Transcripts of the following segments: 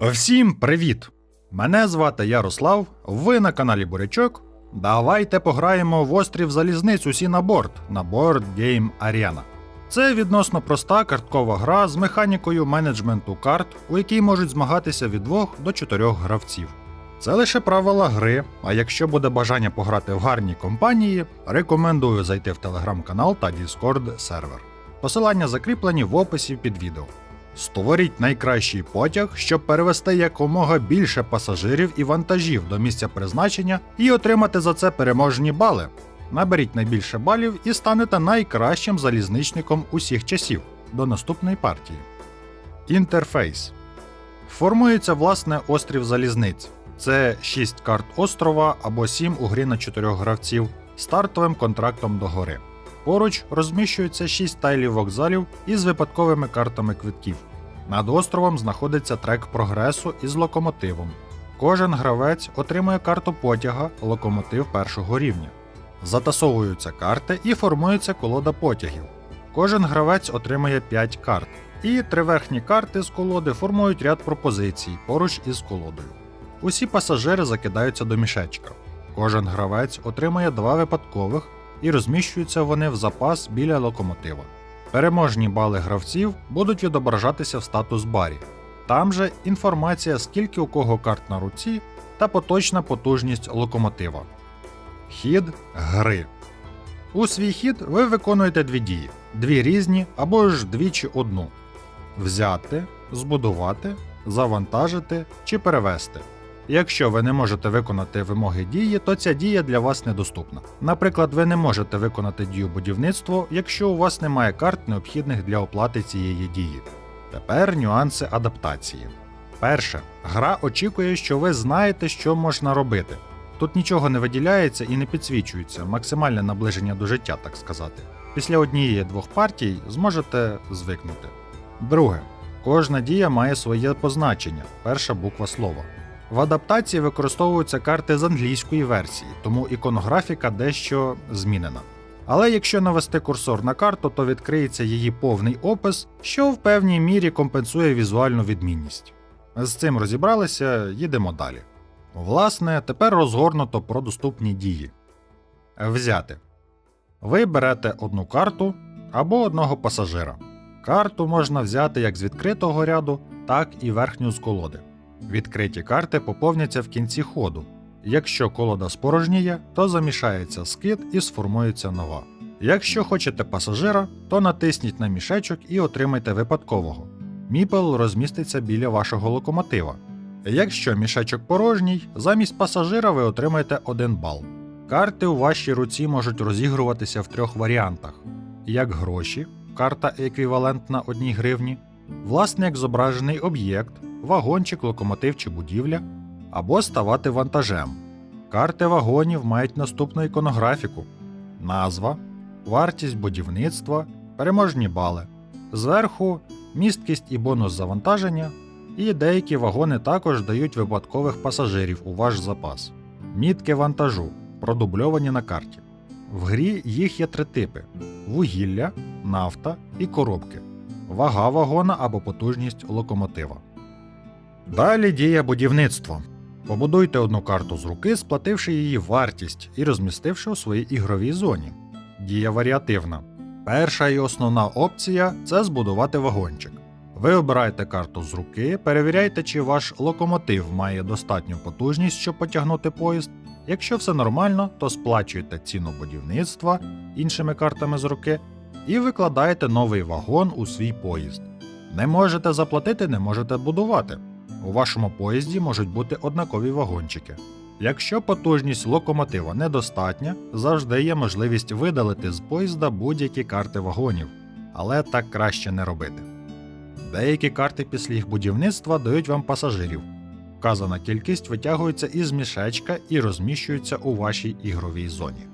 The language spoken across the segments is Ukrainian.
Всім привіт! Мене звати Ярослав, ви на каналі Бурячок. Давайте пограємо в острів залізниць усі на борт на Board Game Arena. Це відносно проста карткова гра з механікою менеджменту карт, у якій можуть змагатися від 2 до 4 гравців. Це лише правила гри, а якщо буде бажання пограти в гарній компанії, рекомендую зайти в телеграм-канал та Discord сервер. Посилання закріплені в описі під відео. Створіть найкращий потяг, щоб перевести якомога більше пасажирів і вантажів до місця призначення і отримати за це переможні бали. Наберіть найбільше балів і станете найкращим залізничником усіх часів до наступної партії. Інтерфейс формується власне острів залізниць. Це 6 карт острова або 7 у грі на 4 гравців стартовим контрактом до гори. Поруч розміщується 6 тайлів вокзалів із випадковими картами квитків. Над островом знаходиться трек прогресу із локомотивом. Кожен гравець отримує карту потяга локомотив першого рівня. Затасовуються карти і формується колода потягів. Кожен гравець отримує 5 карт, і три верхні карти з колоди формують ряд пропозицій поруч із колодою. Усі пасажири закидаються до мішечка. Кожен гравець отримує два випадкових і розміщуються вони в запас біля локомотива. Переможні бали гравців будуть відображатися в статус барі. Там же інформація, скільки у кого карт на руці та поточна потужність локомотива. Хід гри. У свій хід ви виконуєте дві дії: дві різні або ж двічі одну: взяти, збудувати, завантажити чи перевести. Якщо ви не можете виконати вимоги дії, то ця дія для вас недоступна. Наприклад, ви не можете виконати дію будівництво, якщо у вас немає карт, необхідних для оплати цієї дії. Тепер нюанси адаптації. Перше, гра очікує, що ви знаєте, що можна робити. Тут нічого не виділяється і не підсвічується, максимальне наближення до життя, так сказати. Після однієї-двох партій зможете звикнути. Друге, кожна дія має своє позначення, перша буква слова. В адаптації використовуються карти з англійської версії, тому іконографіка дещо змінена. Але якщо навести курсор на карту, то відкриється її повний опис, що в певній мірі компенсує візуальну відмінність. З цим розібралися, їдемо далі. Власне, тепер розгорнуто про доступні дії. Взяти. Ви берете одну карту або одного пасажира. Карту можна взяти як з відкритого ряду, так і верхню з колоди. Відкриті карти поповняться в кінці ходу. Якщо колода спорожніє, то замішається скид і сформується нова. Якщо хочете пасажира, то натисніть на мішечок і отримайте випадкового. Міпел розміститься біля вашого локомотива. Якщо мішечок порожній, замість пасажира ви отримаєте 1 бал. Карти у вашій руці можуть розігруватися в трьох варіантах: як гроші, карта еквівалентна 1 гривні, власне як зображений об'єкт, вагончик, локомотив чи будівля, або ставати вантажем. Карти вагонів мають наступну іконографіку: назва, вартість будівництва, переможні бали. Зверху місткість і бонус завантаження, і деякі вагони також дають випадкових пасажирів у ваш запас. Мітки вантажу продубльовані на карті. В грі їх є три типи: вугілля, нафта і коробки, вага вагона або потужність локомотива. Далі діє будівництво. Побудуйте одну карту з руки, сплативши її вартість і розмістивши у своїй ігровій зоні. Дія варіативна. Перша і основна опція це збудувати вагончик. Ви обираєте карту з руки, перевіряйте, чи ваш локомотив має достатню потужність, щоб потягнути поїзд. Якщо все нормально, то сплачуєте ціну будівництва іншими картами з руки і викладаєте новий вагон у свій поїзд. Не можете заплатити, не можете будувати. У вашому поїзді можуть бути однакові вагончики. Якщо потужність локомотива недостатня, завжди є можливість видалити з поїзда будь-які карти вагонів, але так краще не робити. Деякі карти після їх будівництва дають вам пасажирів. Вказана кількість витягується із мішечка і розміщується у вашій ігровій зоні.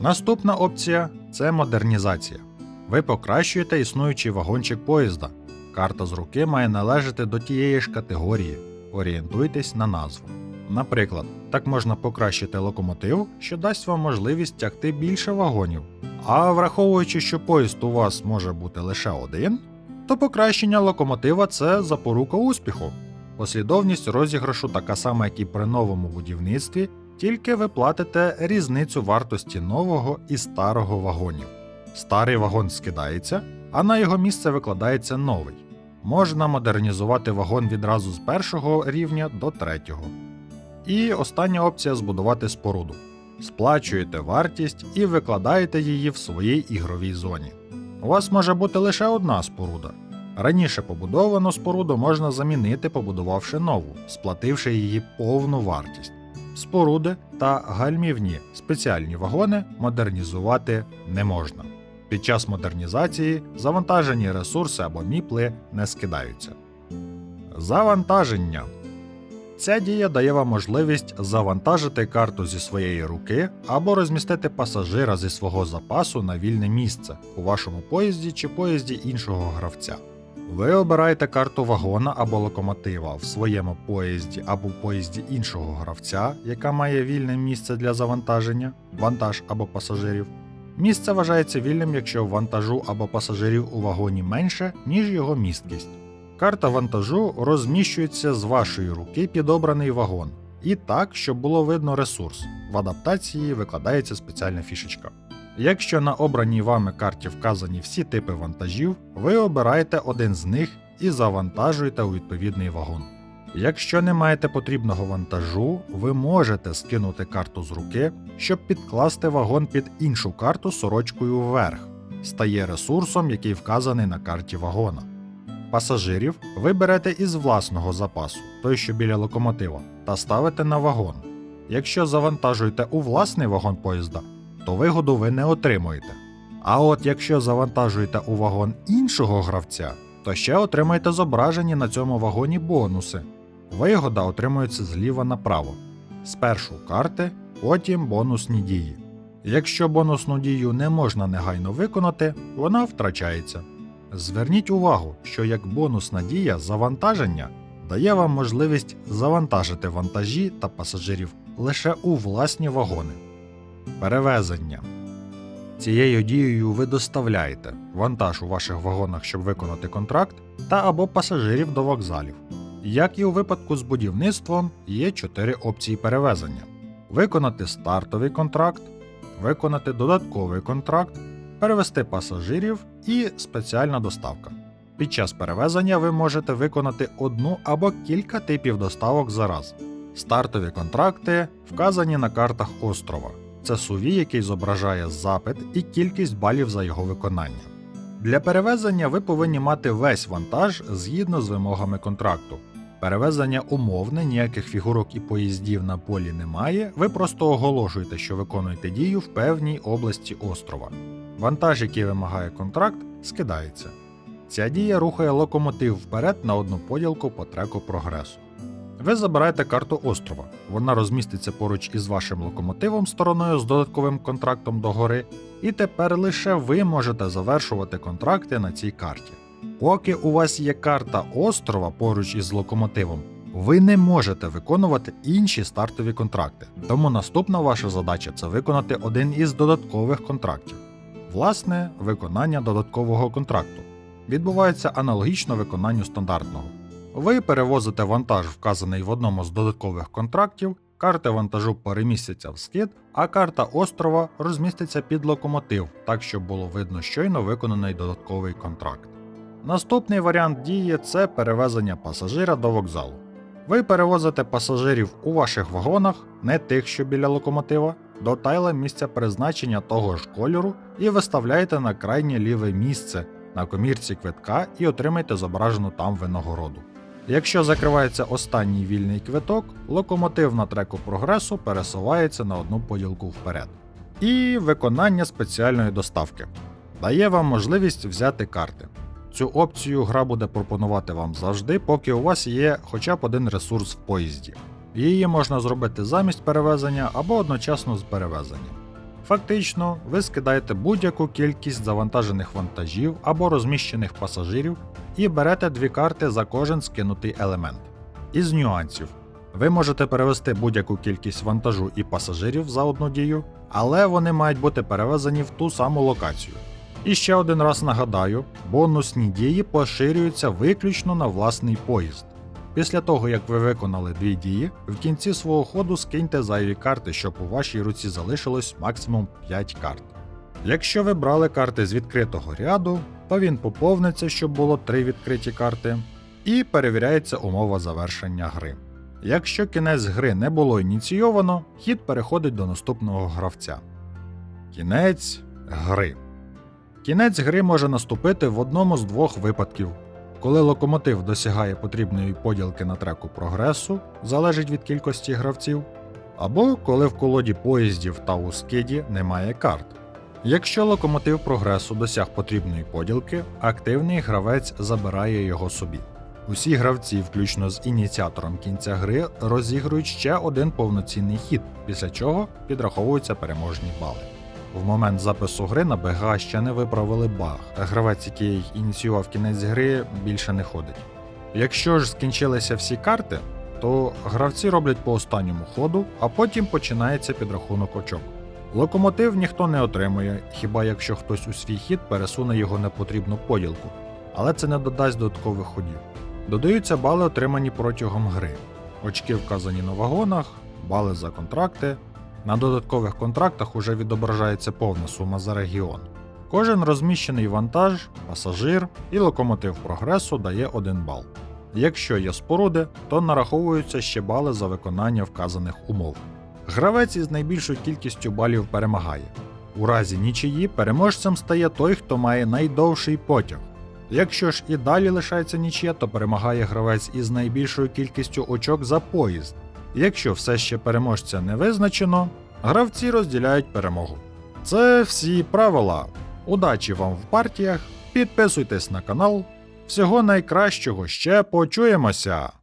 Наступна опція це модернізація. Ви покращуєте існуючий вагончик поїзда. Карта з руки має належати до тієї ж категорії. Орієнтуйтесь на назву. Наприклад, так можна покращити локомотив, що дасть вам можливість тягти більше вагонів. А враховуючи, що поїзд у вас може бути лише один, то покращення локомотива це запорука успіху. Послідовність розіграшу така сама, як і при новому будівництві, тільки ви платите різницю вартості нового і старого вагонів. Старий вагон скидається, а на його місце викладається новий. Можна модернізувати вагон відразу з першого рівня до третього. І остання опція збудувати споруду. Сплачуєте вартість і викладаєте її в своїй ігровій зоні. У вас може бути лише одна споруда. Раніше побудовану споруду можна замінити, побудувавши нову, сплативши її повну вартість. Споруди та гальмівні спеціальні вагони модернізувати не можна. Під час модернізації завантажені ресурси або міпли не скидаються. Завантаження. Ця дія дає вам можливість завантажити карту зі своєї руки або розмістити пасажира зі свого запасу на вільне місце у вашому поїзді чи поїзді іншого гравця. Ви обираєте карту вагона або локомотива в своєму поїзді або поїзді іншого гравця, яка має вільне місце для завантаження, вантаж або пасажирів. Місце вважається вільним, якщо вантажу або пасажирів у вагоні менше, ніж його місткість. Карта вантажу розміщується з вашої руки під обраний вагон, і так, щоб було видно ресурс. В адаптації викладається спеціальна фішечка. Якщо на обраній вами карті вказані всі типи вантажів, ви обираєте один з них і завантажуєте у відповідний вагон. Якщо не маєте потрібного вантажу, ви можете скинути карту з руки, щоб підкласти вагон під іншу карту сорочкою вверх. Стає ресурсом, який вказаний на карті вагона. Пасажирів ви берете із власного запасу, той що біля локомотива, та ставите на вагон. Якщо завантажуєте у власний вагон поїзда, то вигоду ви не отримуєте. А от якщо завантажуєте у вагон іншого гравця, то ще отримаєте зображені на цьому вагоні бонуси. Вигода отримується зліва направо. Спершу карти, потім бонусні дії. Якщо бонусну дію не можна негайно виконати, вона втрачається. Зверніть увагу, що як бонусна дія завантаження дає вам можливість завантажити вантажі та пасажирів лише у власні вагони. Перевезення. Цією дією ви доставляєте вантаж у ваших вагонах, щоб виконати контракт, та або пасажирів до вокзалів. Як і у випадку з будівництвом, є чотири опції перевезення: виконати стартовий контракт, виконати додатковий контракт, перевести пасажирів і спеціальна доставка. Під час перевезення ви можете виконати одну або кілька типів доставок за раз. Стартові контракти вказані на картах острова. Це сувій, який зображає запит і кількість балів за його виконання. Для перевезення ви повинні мати весь вантаж згідно з вимогами контракту. Перевезення умовне, ніяких фігурок і поїздів на полі немає, ви просто оголошуєте, що виконуєте дію в певній області острова. Вантаж, який вимагає контракт, скидається. Ця дія рухає локомотив вперед на одну поділку по треку прогресу. Ви забираєте карту острова. Вона розміститься поруч із вашим локомотивом стороною з додатковим контрактом догори, і тепер лише ви можете завершувати контракти на цій карті. Поки у вас є карта острова поруч із локомотивом, ви не можете виконувати інші стартові контракти. Тому наступна ваша задача це виконати один із додаткових контрактів. Власне, виконання додаткового контракту відбувається аналогічно виконанню стандартного. Ви перевозите вантаж, вказаний в одному з додаткових контрактів, карти вантажу перемістяться в скид, а карта острова розміститься під локомотив, так щоб було видно щойно виконаний додатковий контракт. Наступний варіант дії це перевезення пасажира до вокзалу. Ви перевозите пасажирів у ваших вагонах, не тих, що біля локомотива, до тайла місця призначення того ж кольору і виставляєте на крайнє ліве місце на комірці квитка і отримаєте зображену там винагороду. Якщо закривається останній вільний квиток, локомотив на треку прогресу пересувається на одну поділку вперед. І виконання спеціальної доставки дає вам можливість взяти карти. Цю опцію гра буде пропонувати вам завжди, поки у вас є хоча б один ресурс в поїзді. Її можна зробити замість перевезення або одночасно з перевезенням. Фактично, ви скидаєте будь-яку кількість завантажених вантажів або розміщених пасажирів і берете дві карти за кожен скинутий елемент. Із нюансів. Ви можете перевести будь-яку кількість вантажу і пасажирів за одну дію, але вони мають бути перевезені в ту саму локацію. І ще один раз нагадаю: бонусні дії поширюються виключно на власний поїзд. Після того, як ви виконали дві дії, в кінці свого ходу скиньте зайві карти, щоб у вашій руці залишилось максимум 5 карт. Якщо ви брали карти з відкритого ряду, то він поповниться, щоб було 3 відкриті карти, і перевіряється умова завершення гри. Якщо кінець гри не було ініційовано, хід переходить до наступного гравця. Кінець гри. Кінець гри може наступити в одному з двох випадків. Коли локомотив досягає потрібної поділки на треку прогресу, залежить від кількості гравців, або коли в колоді поїздів та у скиді немає карт. Якщо локомотив прогресу досяг потрібної поділки, активний гравець забирає його собі. Усі гравці, включно з ініціатором кінця гри, розігрують ще один повноцінний хід, після чого підраховуються переможні бали. В момент запису гри на БГ ще не виправили баг, а гравець, який ініціював кінець гри, більше не ходить. Якщо ж скінчилися всі карти, то гравці роблять по останньому ходу, а потім починається підрахунок очок. Локомотив ніхто не отримує, хіба якщо хтось у свій хід пересуне його непотрібну поділку, але це не додасть додаткових ходів. Додаються бали, отримані протягом гри. Очки вказані на вагонах, бали за контракти. На додаткових контрактах уже відображається повна сума за регіон. Кожен розміщений вантаж, пасажир і локомотив прогресу дає 1 бал. Якщо є споруди, то нараховуються ще бали за виконання вказаних умов. Гравець із найбільшою кількістю балів перемагає. У разі нічиї переможцем стає той, хто має найдовший потяг. Якщо ж і далі лишається нічия, то перемагає гравець із найбільшою кількістю очок за поїзд. Якщо все ще переможця не визначено, гравці розділяють перемогу. Це всі правила. Удачі вам в партіях, підписуйтесь на канал. Всього найкращого ще почуємося!